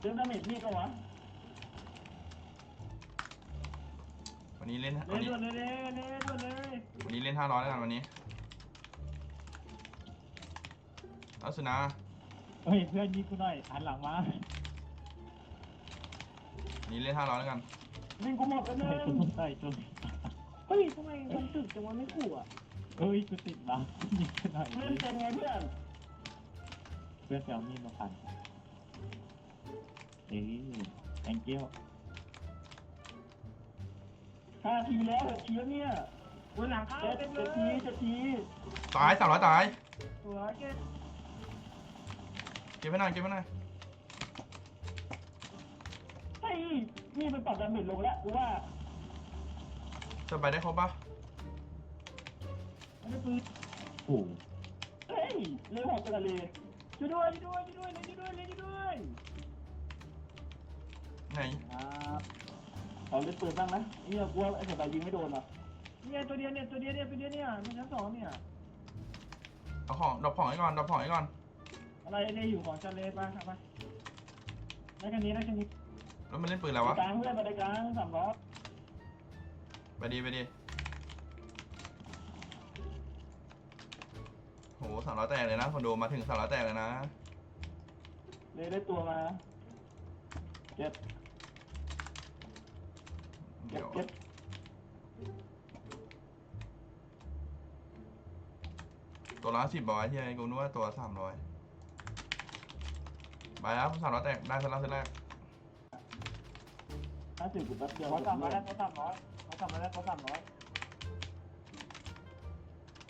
เรื่องดาเมจมีดก็วะวันนี้เล่นเล่วันนนี้ด่วนเลยเล่นเล่นด่วนเลยวันนี้เล่นห้าร้อยแล้วกันวันนี้เอาสุนะเฮ้ยเพื่อนยิงกูหน่อยหันหลังมาวันนี้เล่นห้าร้อยแล้วกันวิ่งกูหมดแล้วเนี่ยใช่จนเฮ้ยทำไมมันตึกจังวะไม่ขู่อะเฮ้ยกูติดบังยิงกูหน่อยเพื่อนเป็นไงเพื่อนเพื่อนจะเอามีดมาพันเอ้ย thank you ห้าทีแล้วหกทีแล้วเนี่ยวันหลังเข้าเจ็ดเจ็ดทีเจ็ดทีตายสามร้อยตาย สวยเจ็ดเก็บไว้หน่อยเก็บไว้หน่อยเฮ้ยนี่มันปรับดาเมจลงแล้วกูว่าจะไปได้ครบปะไม่ได้ปืนโอ้เฮ้ยเร็วหอกกระเลยช่วยด้วยช่วยด้วยช่วยด้วยช่วยด้วยช่วยด้วย ไหนครับเอาเล่นปืนบ้างนะเนี่ยกลัวไอ้สบายยิงไม่โดนหรอเนี่ยตัวเดียวเนี่ยตัวเดียวเนี่ยตัวเดียวเนี่ยมีชั้นสองเนี่ยเอาของดรอปของให้ก่อนดรอปของให้ก่อนอะไรเนี่ยอยู่ของจันเลยไปครับไปได้แค่นี้ได้แค่นี้แล้วมันเล่นปืนอะไรวะกลางเพื่อนมาได้กลางสามร้อยไปดีไปดีโหสามร้อยแตกเลยนะคอนโดมาถึงสามร้อยแตกเลยนะเลยได้ตัวมาเจ็บ เจ็เดี๋บยวเจ็บตัวละสิบร้อยที่ไอ้กูนึกว่าตัวสามร้อยไปครับสามร้อยแตกได้เซตแรกเซตแรกห้าสิบกูแป๊บเดียวเขาสามร้อยเขาสามร้อยเขาสามร้อยเขาสามร้อย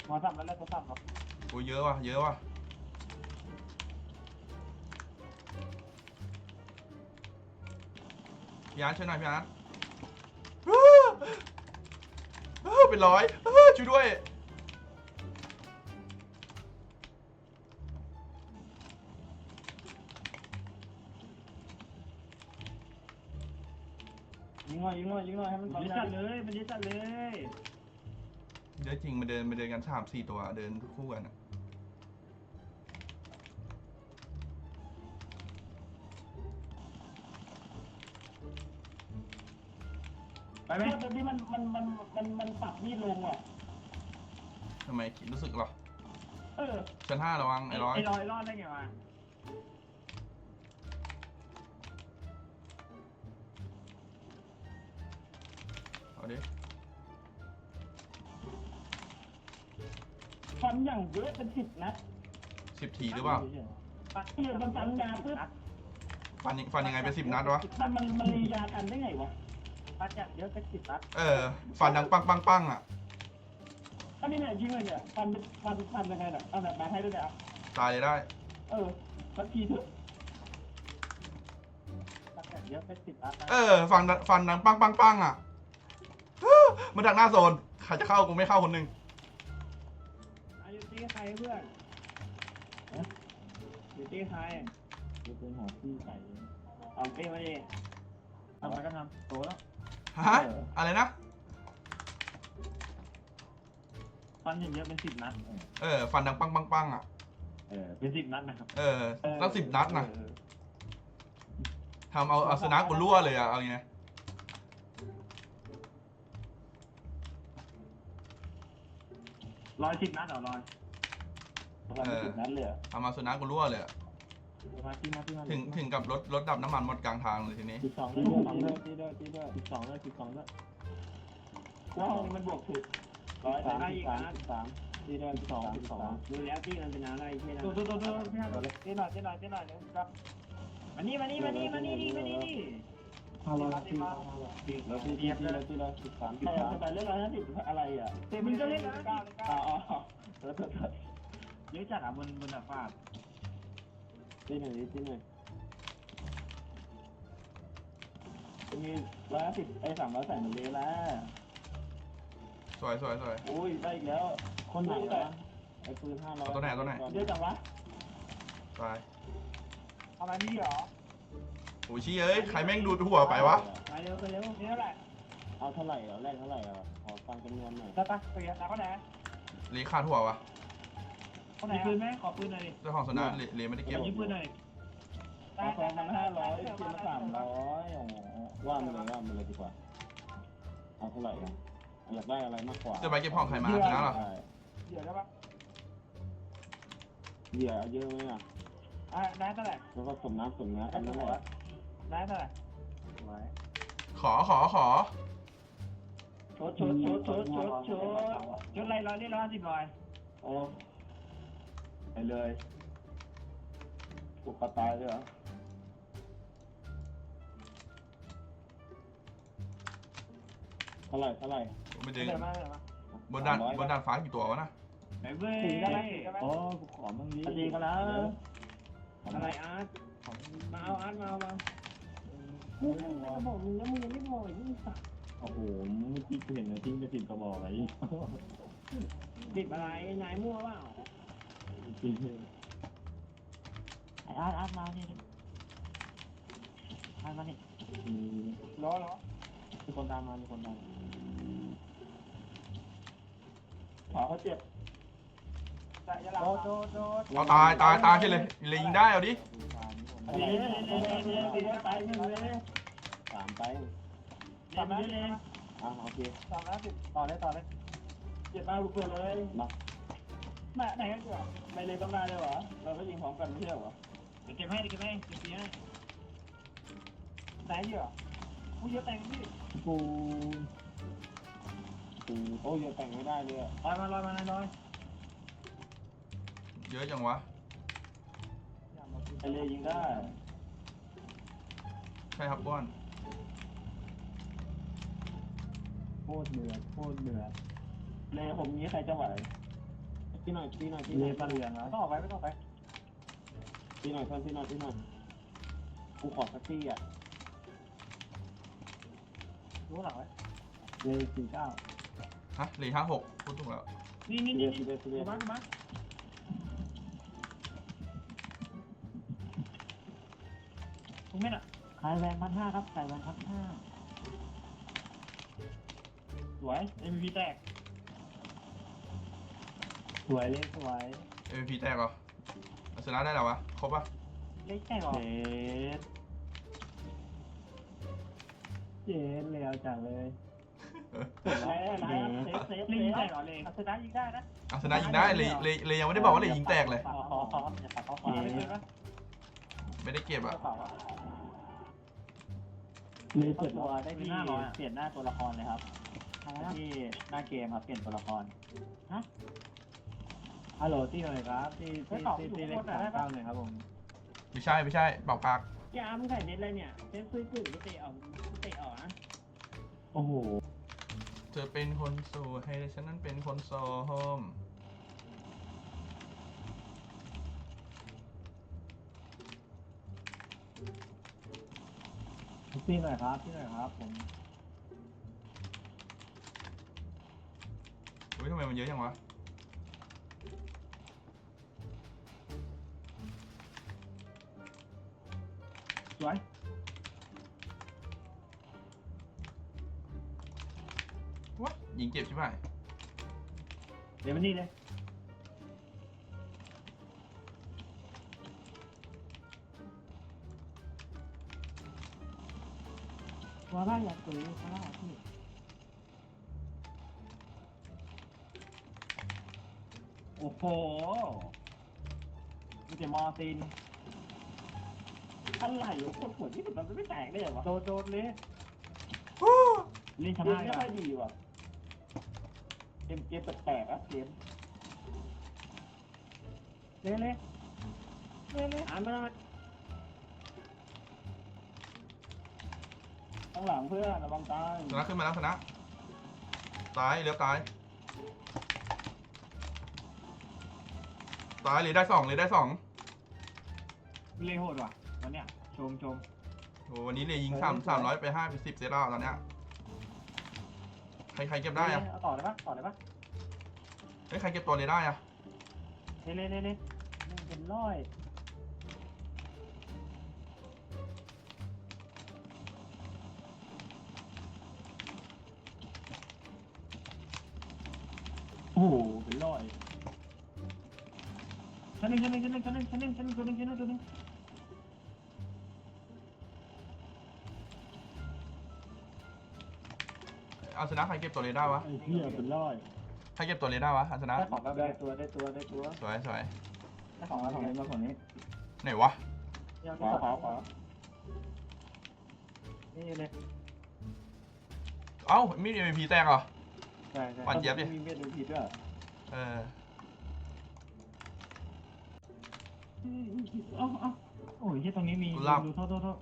เขาสามร้อยเขาสามร้อยกูเยอะว่ะเยอะว่ะพี่อาร์ตช่วยหน่อยพี่อาร์ต เป็นร้อยอ้าวช่วยด้วย ยิงหน่อยยิงหน่อยยิงหน่อยให้มันยิงจัดเลย มันยิงจัดเลย เยอะจริงมาเดินมาเดินกันสามสี่ตัวเดินคู่กันอะ ไปไหมตอนนี้มันมันมันมันมันปรับมีดลงอะ ทำไมรู้สึกหรอเออชั้นห้าระวังไอ้ร้อยไอ้ร้อยรอดได้ไงวะเอาดิฟันอย่างเยอะเป็นสิบนะสิบทีหรือเปล่าปักเทียมันฟันยาปุ๊บฟันยังฟันยังไงเป็นสิบนัดวะ มันมันมันรียากันได้ไงวะ ปัดอย่างเยอะเป็นสิบนัดเออ ฟันดังปังปังปังอะอันนี้เนี่ยยิงเลยเนี่ยฟันฟันฟันยังไงน่ะเอาแบบมาให้ด้วยเนี่ยตายเลยได้ เออสักทีเถอะปัดอย่างเยอะเป็นสิบนัดนะเออ ฟันฟันดังปังปังปังอะมาดักหน้าโซน ใครจะเข้ากูไม่เข้าคนหนึ่งอายุตีใครเพื่อนอยู่ตีใครอยู่เป็นหัวตีใครเอาเป้มาดิทำอะไรก็ทำโตแล้ว ฮะ อะไรนะ ฟันอย่างเยอะเป็นสิบนัด เออ ฟันดังปังปังปังอะ เออ เป็นสิบนัดนะครับ เออตั้งสิบนัดนะทำเอาเอาสนะกูรั่วเลยอะ เอาไงร้อยสิบนัดเหรอร้อยร้อยสิบนัดเลยเหรอทำเอาสนะกูรั่วเลยอะ มาที่มาที่มาถึงถึงกับรถรถดับน้ำมันหมดกลางทางเลยทีนี้ สิบสองเลยสิบสองเลยสิบสองเลยสิบสองเลยสิบสองเลยว้าวนี่มันบวกถึงร้อยสามสิบสามสิบสามที่ได้สิบสองสิบสองดูแล้วที่มันเป็นอะไรที่นั่นตัวตัวตัวตัวพี่ฮะเต้นหน่อยเต้นหน่อยเต้นหน่อยนะครับมานี่มานี่มานี่มานี่นี่มานี่นี่ห้าร้อยสิบแล้วที่ที่ที่ที่เราสิบสามสิบสามแต่เรื่องอะไรนะสิบอะไรอะมึงจะเล่นอะไรอ๋ออ๋อเออเยอะจัดอะบนบนดาดฟ้า ที่หนึ่งที่หนึ่งมีร้อยสิบไอ้สามร้อยใส่หมดเลยละสวยสวยสวย อุ้ยได้อีกแล้ว คนไหนวะไอ้ปืนห้าร้อยเอาตัวไหนเอาตัวไหน เยอะจังวะตายทำไมนี่เหรอโอ้ยชี้เอ้ย ใครแม่งดูดหัวไปวะไปเร็วไปเร็วนี่เท่าไหร่เอาเท่าไหร่เอาแรกเท่าไหร่อะขอฟังจำนวนหน่อยได้ปะเปลี่ยนแล้วก็ไหนเลขาดหัววะ คนไหนปืนไหมขอปืนหน่อยเจ้าของสนามเลเลไม่ได้เก็บยิงปืนหน่อยเอาสองพันห้าร้อยคิวละสามร้อยโอ้โหว่ามันเลยว่ามันเลยดีกว่าเอาเท่าไหร่อะอยากได้อะไรมากกว่าจะไปเก็บห้องใครมาชนะเหรอได้เดี๋ยวได้ปะเหยื่อเยอะไหมอะอะได้เท่าไหร่แล้วก็สมน้ำสมเนื้อกันนั่นแหละได้เท่าไหร่ขอขอขอชดชดชดชดชดชดชดไรร้อยนี่ร้อยสิบร้อยโอ้ ไปเลยถูกกระตายเลยเหรอเท่าไหร่เท่าไหร่ไม่เจอเดี๋ยวมาเดี๋ยวมาบนด้านบนด้านฟ้ากี่ตัววะนะไปเว้ยสี่ได้ไหมโอ้กูขอมึงนี้ดีกันแล้วอะไรอาร์ตมาเอาอาร์ตมาเอามากูบอกมึงแล้วมึงยังไม่บอกอีกมึงสักโอ้โหเมื่อกี้กูเห็นเลยทิ้งไปสิบกระบอกไอ้ติดอะไรนายมั่วเปล่า จริงไอ้อาร์ตอาร์ตมาเนี่ยอาร์ตมาเนี่ยล้อล้อมีคนตามมามีคนตามขอเขาเจ็บแต่ยาลาโดดโดดเอาตายตายตายใช่เลยเลยยิงได้เอาดิเดี๋ยวเดี๋ยวเดี๋ยวเดี๋ยวเดี๋ยวไปสามไปสามเลยอะโอเคสามแล้วสิต่อเลยต่อเลยเจ็บมากลูกเปิดเลยมา แม่ไหนกันก่อนไม่เลยต้องได้เลยวะเราก็ยิงพร้อมกันไม่ใช่เหรอเดี๋ยวเก็บให้เดี๋ยวเก็บให้เก็บปีให้ไหนเยอะผู้เยอะแต่งพี่กูกูโอ้ยยังแต่งไม่ได้เลยอะลอยมาลอยมาลอยลอยเยอะจังวะไอเลยยิงได้ใช่ครับบ้วนโคตรเหนือโคตรเหนือเลยผมนี้ใครจะไหว พี่หน่อยพี่หน่อยพี่หน่อยเลยปลาเหลืองนะต้องออกไปไม่ต้องไปพี่หน่อยเพื่อนพี่หน่อยพี่หน่อยกูขอสักที่อะรู้หลังไว้เลยสี่เก้าฮะเลห้าหกพูดถูกแล้ว นี่นี่เรีนี่ยนเรียนเรียดูนมาดูมาทุกเม็ดอะขายแวนพันห้าครับขายแวนพันห้าสวย MVP แตก สวยเลยสวยเอพีแตกเหรอเอาชนะได้แล้ววะ ครบปะเล็กแตกหรอเจ็ดเจ็ดเลยเอาจังเลยไหนไหนเซฟเซฟลิงแตกหรอเลยชนะยิงได้นะเอาชนะยิงได้เลเลเลยังไม่ได้บอกว่าเลยิงแตกเลยอ๋ออ๋ออ๋ออย่าปัดเขาขวาไม่เคยปะไม่ได้เก็บอะเลยเจ็ดตัวร้อยได้ที่เปลี่ยนหน้าตัวละครเลยครับที่หน้าเกมครับเปลี่ยนตัวละคร ฮัลโหลที่หน่อยครับที่ที่ที่ที่เลขสามเก้าหน่อยครับผมไม่ใช่ไม่ใช่เป่ากากแกมึงใส่เน็ตอะไรเนี่ยเซฟซื้อปุ๋ยกูเตะออกกูเตะออกนะโอ้โหเธอเป็นคนโสดให้ฉันนั้นเป็นคนโสมที่หน่อยครับที่หน่อยครับผมเฮ้ยทำไมมันเยอะจังวะ สวยวะยิงเก็บใช่ไหมเดี๋ยวมันนี่เลยว่าบ้านอยากซื้อเขาล่าพี่โอ้โหมีแต่มอซิน อะไรอยู่คนหัวที่มันไม่แตกได้เหรอวะโดดโดดเลยเล่นชเกนะมไม่กัค่อนยดีว่ะเกมเกมแปลกๆอะเกมเลยเลยเลยเลยอ่านมาหน่อยข้างหลังเพื่อนระวังตายชนะขึ้นมาแล้วชนะตายเลี้ยวตายตายเลยได้สองเลยได้สองเลยโหดว่ะวันเนี้ย ชมชมโอ้วันนี้เลยยิงสามสามร้อยไปห้าไปสิบเซตแล้วตอนเนี้ยใครใครเก็บได้อะต่อได้ปะต่อได้ปะเฮ้ยใครเก็บตัวเลยได้อะเล่นเล่นเล่เล่เป็นร้อยโอ้โหเป็นร้อยชั้นหนึ่งชั้นหนึ่งชั้นหนึ่งชั้นหนึ่งชั้นหนึ่งชั้นหนึ่งชั้นหนึ่งชั้นหนึ่ง อาชนะใครเก็บตัวเรดาร์วะไอ้เหี้ยเป็นร้อยใครเก็บตัวเรดาร์วะเอาชนะได้ของแล้วได้ตัวได้ตัวได้ตัวสวยสวยได้ของแล้วของนี้มาของนี้ไหนวะขอขอขอนี่เลยเอ้ามีด MVP แตกเหรอใช่ใช่หวานเจี๊ยบดิมีเม็ดดูผิดด้วยเออเอ้าเอ้าโอ้ยที่ตรงนี้มีกูหลับดูโทษโทษ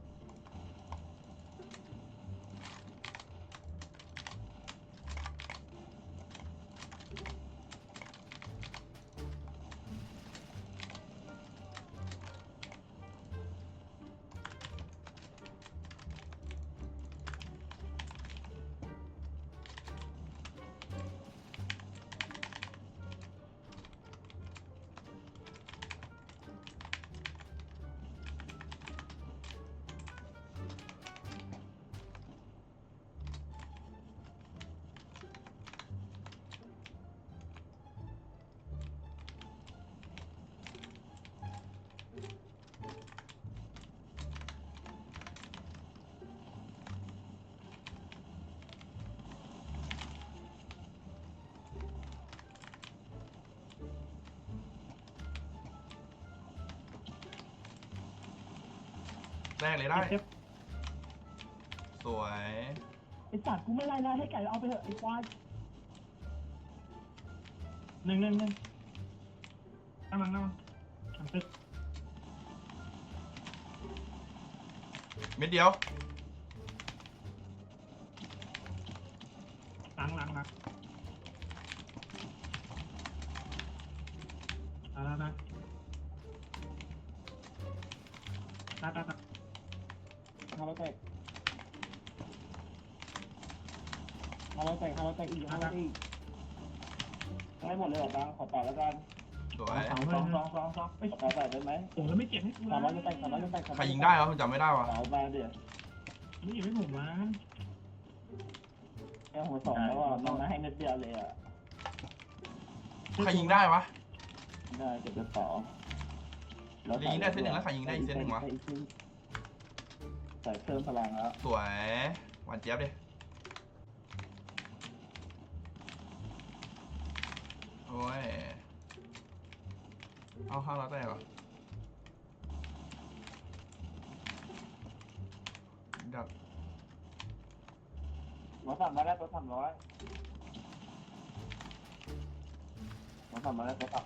แตกเลยได้เจ็บสวย ไอ้สัตว์กูไม่ไล่ไล่ให้ไก่เอาไปเถอะไอ้ควายหนึ่งหนึ่งหนึ่งนั่งนั่งนั่งทำตึกเม็ดเดียวล้างล้างล้างอ่าได้ได้ได้ได้ได้ ห้าร้อยแตกห้าร้อยแตกห้าร้อยแตกอีกห้าร้อยอีกให้หมดเลยเหรอตังขอต่อแล้วกันสวยสองสองสองสองสองเอ้ยขอต่อใส่ได้ไหมโอ้แล้วไม่เจ็บให้กูสามร้อยจะแตกสามร้อยจะแตกใครยิงได้วะผมจำไม่ได้วะเอาไปเดี๋ยวไม่ยิงไม่หมุนวะแค่หัวสองแล้วอะน้องนะให้เม็ดเดียวเลยอะใครยิงได้วะได้เจ็ดจะสองยิงได้เส้นหนึ่งแล้วใครยิงได้อีกเส้นหนึ่งวะ ใส่เพิ่มพลังแล้วสวย หวานเจี๊ยบดิโอ้ย เอาห้าร้อยแตกเหรอดับหมอสามร้อยได้ตัวสามร้อยหมอสามร้อยได้ตัวสาม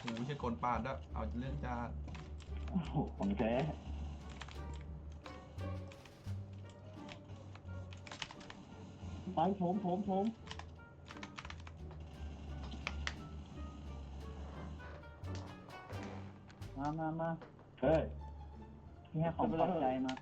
หูใช่กลปาดด้วยเอาเรื่องจาน โอ้โหของแท้ไปโถมโถมโถมมามามาเฮ้ย นี่ให้ของปลอบใจมา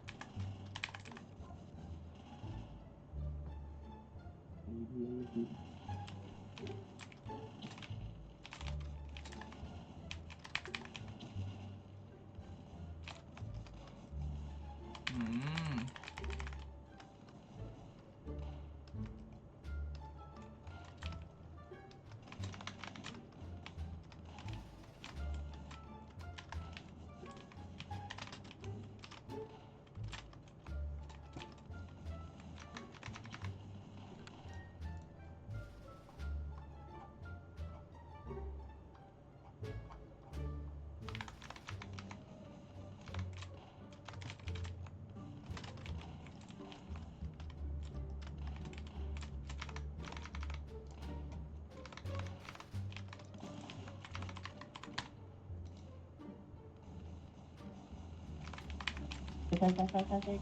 แตกแตกแตกแตกแตก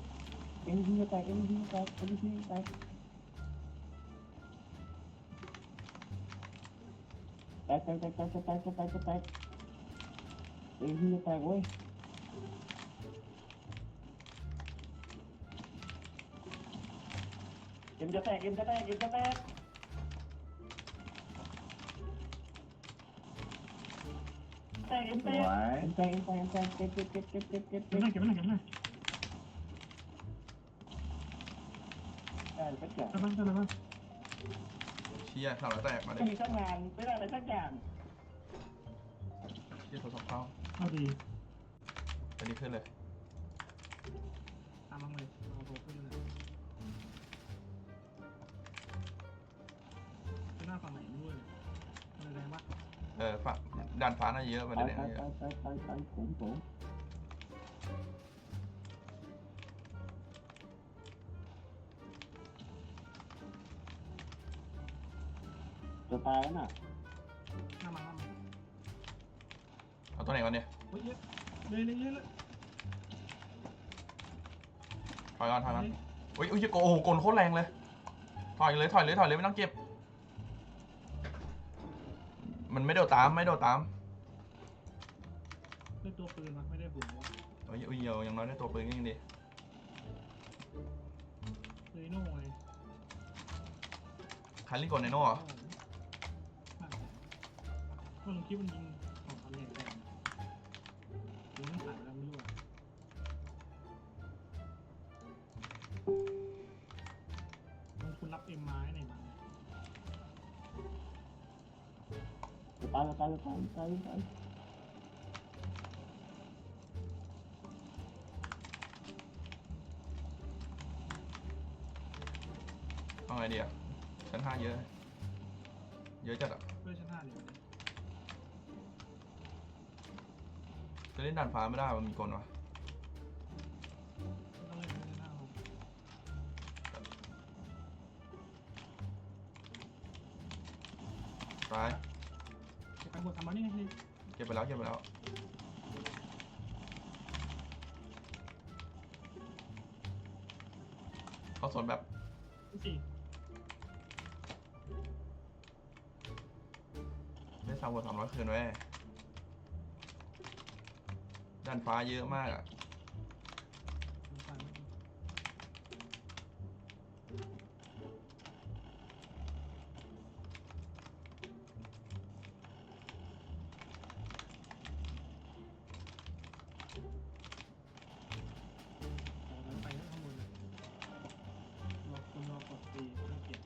เอ็นดีแตกเอ็นดีแตกเอ็นดีแตกแตกแตกแตกแตกแตกแตกแตกแตกเอ็นดีแตกเว้ยเอ็มจะแตกเอ็มจะแตกเอ็มจะแตกแตกเอ็มแตกเอ็มแตกเอ็มแตกเอ็มแตกเก็บเก็บเก็บเก็บเก็บเก็บเก็บไว้หน่อยเก็บไว้หน่อยเก็บไว้หน่อยได้ก็เจ๋งทำไมทำไมเชียสามร้อยแตกมาดิไม่มีสักงานไม่ได้อะไรสักอย่างเชียโทรศัพท์เข้าเอาดีไปดีขึ้นเลย ตามมาเลยเอาโบขึ้นเลยไปหน้าฝั่งไหนด้วยอะไรแรงปะเออฝั่งด้านฟ้าน่าจะเยอะมาไปเด่นไปเยไปอะไปไปไปผมผม ตายแล้วน่ะหน้ามาหน้ามาเอาตัวไหนก่อนเนี่ยเฮ้ยเยอะเลยเลยเลยเลยถอยก่อนถอยก่อนอุ้ยอุ้ยโอ้โหกลโคตรแรงเลย ถอยเลยถอยเลยถอยเลยไม่ต้องเก็บ มันไม่โดดตามไม่โดดตามได้ตัวปืนมาไม่ได้บุ๋มวะอุ้ยอุ้ยเดี๋ยวอย่างน้อยได้ตัวปืนก็ยังดีเลยโน่ไงคันลิงกดในโน่เหรอ ก็ลงคลิปมันยิงของคำใหญ่แรงยิงไม่ผ่านแล้วไม่รู้อะลงทุนรับเอ็มไม้ไหนมาจะตายจะตายจะตายจะตายจะตายเอาไงดีอะชั้นห้าเยอะ เยอะจัดอะ เล่นด่านฟ้าไม่ได้ มันมีกลวะต้องเล่นเล่นหน้าห้องตายเก็บไปหมดทำมานี่ไงเก็บไปแล้วเก็บไปแล้วเขาสนแบบสี่ได้สามกว่าสามร้อยคืนไว้ ด้านฟ้าเยอะมากอะไปข้างบนเลยรอคุณรอกดตีไม่เก็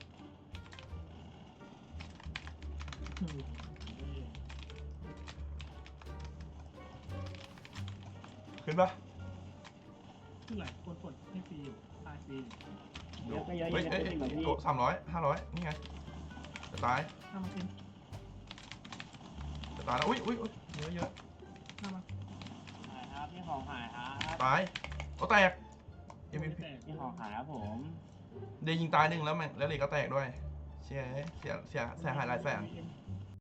บขึ้นปะขึ้นไหลกดกดให้ฟรีอยู่ตายฟรีเยอะก็เยอะเฮ้ยเยอะเอ้ยก็เอ้ยเหมือนที่โกสามร้อยห้าร้อยนี่ไงจะตายหน้ามาเอ็มจะตายแล้วอุ้ยอุ้ยอุ้ยเยอะเยอะหน้ามาหายครับนี่ของหายครับตายก็แตก ไม่ MVP แตกนี่ของหายครับผมเดย์ยิงตายหนึ่งแล้วแม่งแล้วเลยก็แตกด้วยเสียเสียเสียเสียหายหลายแสนเอ็ม